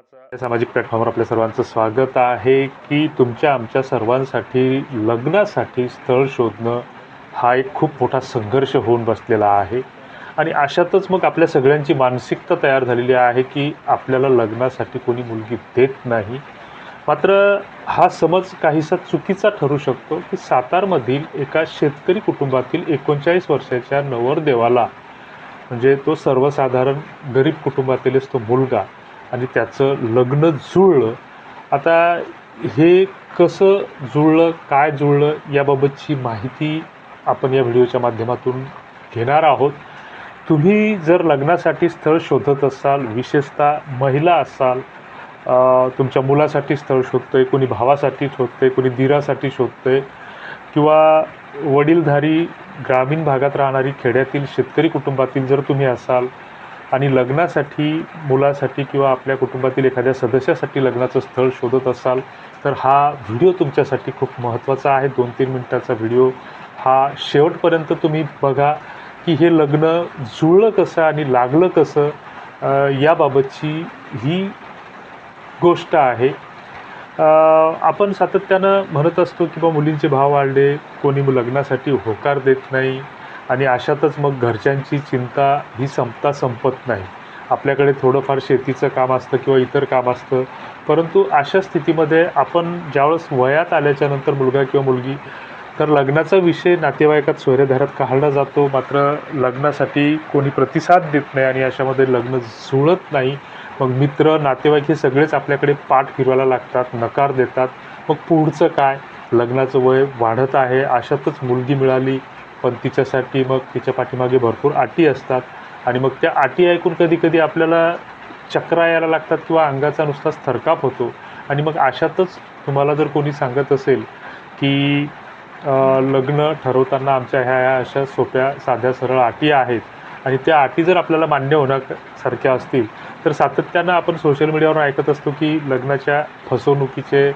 सामाजिक प्लॅटफॉर्मवर आपल्या सर्वांचं स्वागत आहे की तुमच्या आमच्या सर्वांसाठी लग्नासाठी स्थळ शोधणं हा एक खूप मोठा संघर्ष होऊन बसलेला आहे. आणि अशातच मग आपल्या सगळ्यांची मानसिकता तयार झालेली आहे की आपल्याला लग्नासाठी कोणी मुलगी देत नाही. मात्र हा समज काहीसा चुकीचा ठरू शकतो की सातारमधील एका शेतकरी कुटुंबातील एकोणचाळीस वर्षाच्या नवरदेवाला म्हणजे तो सर्वसाधारण गरीब कुटुंबातीलच तो मुलगा आणि त्याचं लग्न जुळलं. आता हे कसं जुळलं काय जुळलं याबाबतची माहिती आपण या व्हिडिओच्या माध्यमातून घेणार आहोत. तुम्ही जर लग्नासाठी स्थळ शोधत असाल विशेषतः महिला असाल तुमच्या मुलासाठी स्थळ शोधतोय कोणी भावासाठी शोधतंय कोणी दिरासाठी शोधतंय किंवा वडीलधारी ग्रामीण भागात राहणारी खेड्यातील शेतकरी कुटुंबातील जर तुम्ही असाल आणि लग्नासाठी मुलासाठी किंवा आपल्या कुटुंबातील एखाद्या सदस्यासाठी लग्नाचं स्थळ शोधत असाल तर हा व्हिडिओ तुमच्यासाठी खूप महत्त्वाचा आहे. दोन तीन मिनटाचा व्हिडिओ हा शेवटपर्यंत तुम्ही बघा की हे लग्न जुळलं कसं आणि लागलं कसं याबाबतची ही गोष्ट आहे. आपण सातत्यानं म्हणत असतो की बा मुलींचे भाव वाढले कोणी लग्नासाठी होकार देत नाही. आणि अशातच मग घरच्यांची चिंता ही संपता संपत नाही. आपल्याकडे थोडंफार शेतीचं काम असतं किंवा इतर काम असतं. परंतु अशा स्थितीमध्ये आपण ज्यावेळेस वयात आल्याच्यानंतर मुलगा किंवा मुलगी तर लग्नाचा विषय नातेवाईकात सोयरेधारात काढला जातो. मात्र लग्नासाठी कोणी प्रतिसाद देत नाही आणि अशामध्ये लग्न जुळत नाही. मग मित्र नातेवाईक हे सगळेच आपल्याकडे पाठ फिरवायला लागतात नकार देतात. मग पुढचं काय? लग्नाचं वय वाढत आहे. अशातच मुलगी मिळाली. पण तिच्यासाठी मग तिच्या पाठीमागे भरपूर अटी असतात. आणि मग त्या अटी ऐकून कधी कधी आपल्याला चक्रा यायला लागतात किंवा अंगाचा नुसताच थरकाप होतो. आणि मग अशातच तुम्हाला जर कोणी सांगत असेल की लग्न ठरवताना आमच्या ह्या ह्या अशा सोप्या साध्या सरळ अटी आहेत आणि त्या अटी जर आपल्याला मान्य होण्यासारख्या असतील तर सातत्यानं आपण सोशल मीडियावर ऐकत असतो की लग्नाच्या फसवणुकीचे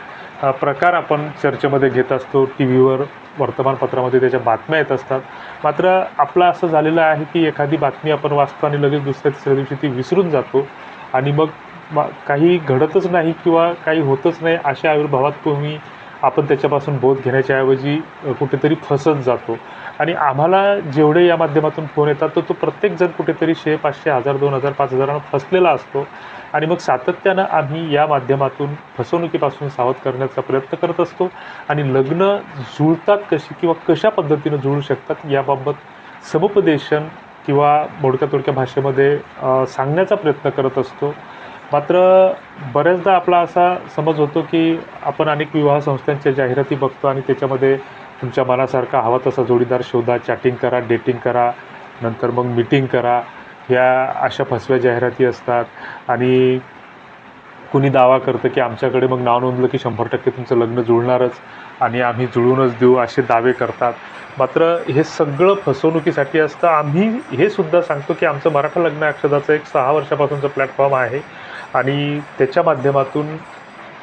प्रकार आपण चर्चेमध्ये घेत असतो टी व्हीवर वर्तमानपत्रामध्ये त्याच्या बातम्या येत असतात. मात्र आपलं असं झालेलं आहे की एखादी बातमी आपण वाचतो आणि लगेच दुसऱ्या तिसऱ्या दिवशी ती विसरून जातो आणि मग मा- काही घडतच नाही किंवा काही होतच नाही अशा आविर्भावात तुम्ही आपण त्याच्यापासून बोध घेण्याच्या ऐवजी कुठेतरी फसत जातो. आणि आम्हाला जेवढे या माध्यमातून फोन येतात तर तो प्रत्येकजण कुठेतरी शे पाचशे हजार दोन हजार पाच हजारांना फसलेला असतो. आणि मग सातत्यानं आम्ही या माध्यमातून फसवणुकीपासून सावध करण्याचा प्रयत्न करत असतो. आणि लग्न जुळतात कशी किंवा कशा पद्धतीनं जुळू शकतात याबाबत समुपदेशन किंवा मोडक्या तोडक्या भाषेमध्ये सांगण्याचा प्रयत्न करत असतो. मात्र बऱ्याचदा आपला असा समज होतो की आपण अनेक विवाह संस्थांच्या जाहिराती बघतो आणि त्याच्यामध्ये तुमच्या मनासारखा हवा तसा जोडीदार शोधा चॅटिंग करा डेटिंग करा नंतर मग मीटिंग करा ह्या अशा फसव्या जाहिराती असतात. आणि कुणी दावा करतं की आमच्याकडे मग नाव नोंदलं की शंभर टक्के तुमचं लग्न जुळणारच आणि आम्ही जुळूनच देऊ असे दावे करतात. मात्र हे सगळं फसवणुकीसाठी असतं. आम्ही हे सुद्धा सांगतो की आमचं मराठा लग्न अक्षदाचं एक सहा वर्षापासूनचं प्लॅटफॉर्म आहे. आणि त्याच्या माध्यमातून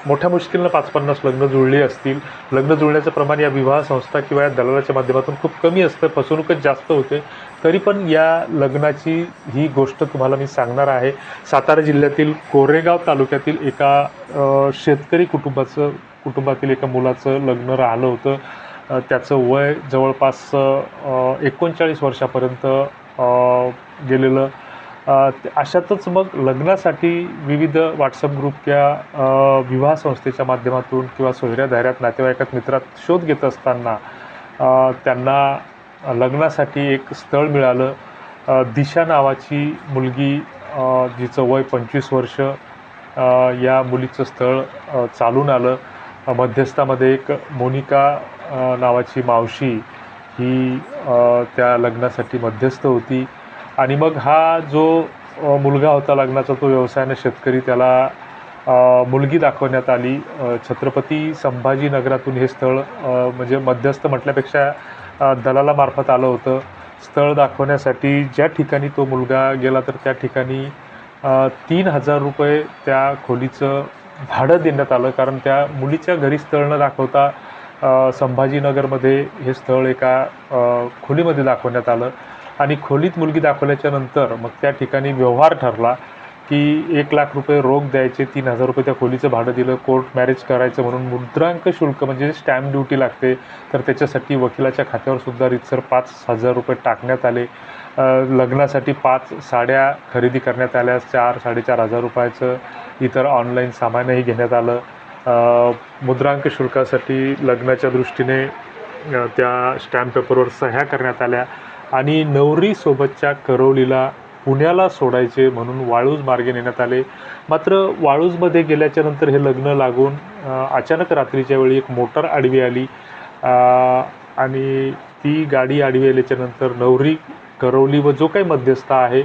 मोठ्या मुश्किलनं पाच पन्नास लग्न जुळली असतील. लग्न जुळण्याचं प्रमाण या विवाह संस्था किंवा या दलालाच्या माध्यमातून खूप कमी असतं फसवणूकच जास्त होते. तरी पण या लग्नाची ही गोष्ट तुम्हाला मी सांगणार आहे. सातारा जिल्ह्यातील कोरेगाव तालुक्यातील एका शेतकरी कुटुंबाचं कुटुंबातील एका मुलाचं लग्न राहिलं होतं. त्याचं वय जवळपास एकोणचाळीस वर्षापर्यंत गेलेलं. अशातच मग लग्नासाठी विविध व्हॉट्सअप ग्रुप किंवा विवाह संस्थेच्या माध्यमातून किंवा सोयऱ्या धाऱ्यात नातेवाईकात मित्रात शोध घेत असताना त्यांना लग्नासाठी एक स्थळ मिळालं. दिशा नावाची मुलगी जिचं वय पंचवीस वर्ष या मुलीचं स्थळ चालून आलं. मध्यस्थामध्ये एक मोनिका नावाची मावशी ही त्या लग्नासाठी मध्यस्थ होती. आणि मग हा जो मुलगा होता लग्नाचा तो व्यवसायाने शेतकरी त्याला मुलगी दाखवण्यात आली. छत्रपती संभाजीनगरातून हे स्थळ म्हणजे मध्यस्थ म्हटल्यापेक्षा दलालामार्फत आलं होतं. स्थळ दाखवण्यासाठी ज्या ठिकाणी तो मुलगा गेला तर त्या ठिकाणी तीन हजार रुपये त्या खोलीचं भाडं देण्यात आलं. कारण त्या मुलीच्या घरी स्थळ न दाखवता संभाजीनगरमध्ये हे स्थळ एका खोलीमध्ये दाखवण्यात आलं. आणि खोलीत मुलगी दाखवल्याच्या नंतर मग त्या ठिकाणी व्यवहार ठरला की एक लाख रुपये रोख द्यायचे तीन हजार रुपये त्या खोलीचं भाडं दिलं कोर्ट मॅरेज करायचं म्हणून मुद्रांक शुल्क म्हणजे स्टॅम्प ड्युटी लागते. तर त्याच्यासाठी वकिलाच्या खात्यावर सुद्धा रितसर पाच हजार रुपये टाकण्यात आले. लग्नासाठी पाच साड्या खरेदी करण्यात आल्या चार साडेचार हजार रुपयाचं इतर ऑनलाईन सामानही घेण्यात आलं. मुद्रांक शुल्कासाठी लग्नाच्या दृष्टीने त्या स्टॅम्प पेपरवर सह्या करण्यात आल्या. आणि नवरीसोबतच्या करवलीला पुण्याला सोडायचे म्हणून वाळूज मार्गे नेण्यात आले. मात्र वाळूजमध्ये गेल्याच्यानंतर हे लग्न लागून अचानक रात्रीच्या वेळी एक मोटर आडवी आली. आणि ती गाडी आडवी आल्याच्यानंतर नवरी करवली व जो काही मध्यस्थ आहे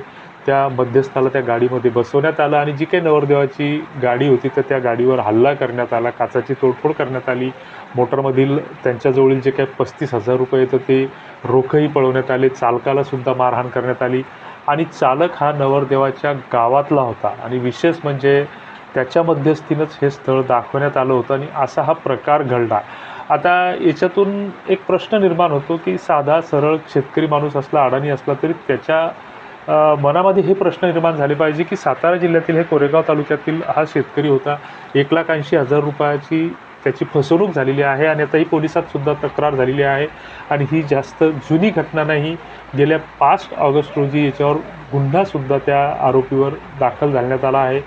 त्या मध्यस्थाला त्या गाडीमध्ये बसवण्यात आलं आणि जी काही नवरदेवाची गाडी होती तर त्या गाडीवर हल्ला करण्यात आला काचाची तोडफोड करण्यात आली. मोटरमधील त्यांच्याजवळील जे काही पस्तीस हजार रुपये येतं ते रोखही पळवण्यात आले. चालकालासुद्धा मारहाण करण्यात आली. आणि चालक हा नवरदेवाच्या गावातला होता आणि विशेष म्हणजे त्याच्या मध्यस्थीनंच हे स्थळ दाखवण्यात आलं होतं आणि असा हा प्रकार घडला. आता याच्यातून एक प्रश्न निर्माण होतो की साधा सरळ शेतकरी माणूस असला अडाणी असला तरी त्याच्या मनामध्ये हे प्रश्न निर्माण झाले पाहिजे की सातारा जिल्ह्यातील हे कोरेगाव तालुक्यातील हा शेतकरी होता. एक लाख ऐंशी हजार रुपयाची त्याची फसवणूक झालेली आहे आणि आताही पोलिसात सुद्धा तक्रार झालेली आहे. आणि ही जास्त जुनी घटना नाही. गेल्या पाच ऑगस्ट रोजी याच्यावर गुन्हासुद्धा त्या आरोपीवर दाखल झाल्यात आला आहे.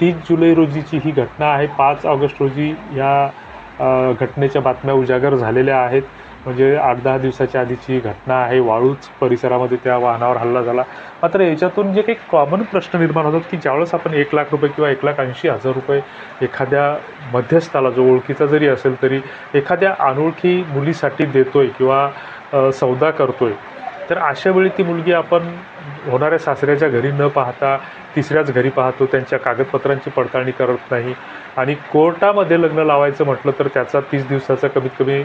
तीस जुलै रोजीची ही घटना आहे. पाच ऑगस्ट रोजी या घटनेच्या बातम्या उजागर झालेल्या आहेत. म्हणजे आठ दहा दिवसाच्या आधीची घटना आहे. वाळूच परिसरामध्ये त्या वाहनावर हल्ला झाला. मात्र याच्यातून जे काही कॉमन प्रश्न निर्माण होतात की ज्यावेळेस आपण एक लाख रुपये किंवा एक लाख ऐंशी हजार रुपये एखाद्या मध्यस्थाला जो ओळखीचा जरी असेल तरी एखाद्या अनोळखी मुलीसाठी देतो आहे किंवा सौदा करतो आहे तर अशा वेळी ती मुलगी आपण होणाऱ्या सासऱ्याच्या घरी न पाहता तिसऱ्याच घरी पाहतो त्यांच्या कागदपत्रांची पडताळणी करत नाही आणि कोर्टामध्ये लग्न लावायचं म्हटलं तर त्याचा तीस दिवसाचा कमीत कमी